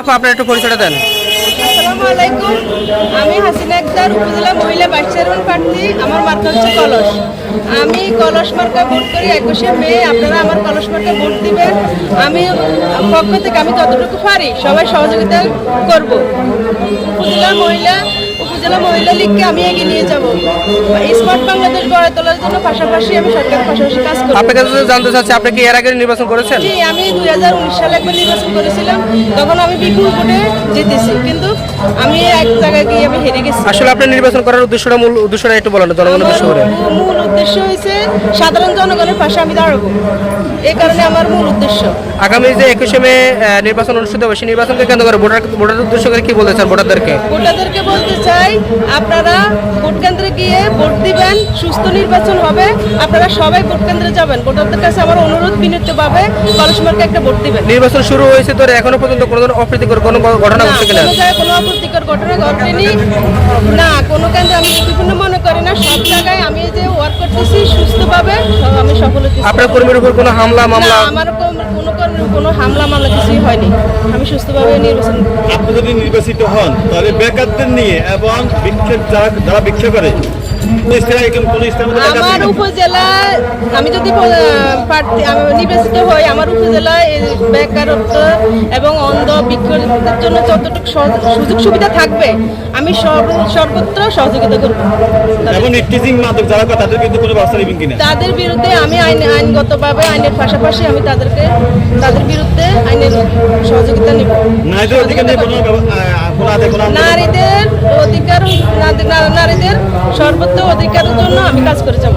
আপু, আপনার একটু পরিচয়টা দেন। আসসালামু আলাইকুম। আমি হাসিনা একদার উপজেলা মহিলা ভাইস চেয়ারম্যান প্রার্থী। আমার মার্কা হচ্ছে কলস। আমি কলস মার্কা ভোট করি একুশে মে। আপনারা আমার কলস মার্কা ভোট দিবেন। আমি পক্ষ থেকে আমি যতটুকু পারি সবাই সহযোগিতা করব। উপজেলা মহিলা উপজেলা মহিলা লীগকে আমি এগিয়ে নিয়ে যাব। স্মার্ট বাংলাদেশ গড়ে তোলার জন্য পাশাপাশি আমি সরকারের পাশাপাশি কাজ করব। আপনার কাছে জানতে চাচ্ছি আপনি কি এর আগে নির্বাচন করেছেন? জি আমি দুই হাজার উনিশ সালে একবার নির্বাচন করেছিলাম। তখন আমি বিপুল ভোটে জিতেছি কিন্তু আমি এক জায়গায় গিয়ে আমি হেরে গেছি। আসলে আপনি নির্বাচন করার উদ্দেশ্যটা মূল উদ্দেশ্যটা একটু বলেন জনগণের উদ্দেশ্য করে মূল উদ্দেশ্য হয়েছে সাধারণ জনগণের পাশে আমি দাঁড়াবো। এই কারণে আমার মূল উদ্দেশ্য। আগামী যে একুশে মে নির্বাচন অনুষ্ঠিত হবে সেই নির্বাচনকে কেন্দ্র করে ভোটার ভোটার উদ্দেশ্য করে কি বলতে চান ভোটারদেরকে? ভোটারদেরকে বলতে চাই আপনারা ভোট কেন্দ্রে গিয়ে ভোট দিবেন সুস্থ নির্বাচন হবে। আপনারা সবাই ভোট কেন্দ্রে যাবেন। ভোটারদের কাছে আমার অনুরোধ বিনীতভাবে কলেজ মার্কে একটা ভোট দিবেন। নির্বাচন শুরু হয়েছে তো এখনও পর্যন্ত কোনো ধরনের অপ্রীতিকর কোনো ঘটনা ঘটছে কিনা? কোনো অপ্রীতিকর ঘটনা ঘটেনি। না কোনো কেন্দ্রে আমি বিভিন্ন মনে করি না। সব জায়গায় আমি যে ওয়ার্ক করতেছি সুস্থভাবে আমি সফল হতেছি আপনার কর্মীর উপর কোনো হামলা মামলা? আমার কোন- হামলা মামলা কিছুই হয়নি। আমি সুস্থভাবে নির্বাচন আপনি যদি নির্বাচিত হন, তাহলে বেকারদের নিয়ে এবং বিক্ষেপ যারা যারা বিক্ষেপ করে আমার উপজেলা আমি যদি প্রার্থী নির্বাচিত হই আমার উপজেলায় বেকারত্ব এবং অন্ধ বিক্ষোভের জন্য যতটুকু সুযোগ সুবিধা থাকবে আমি সর্বত্র সহযোগিতা করব। তাদের বিরুদ্ধে আমি আইন আইনগতভাবে আইনের পাশাপাশি আমি তাদেরকে তাদের বিরুদ্ধে আইনের সহযোগিতা নেব। নারীদের অধিকার নারীদের সর্বোচ্চ অধিকারের জন্য আমি কাজ করে যাব।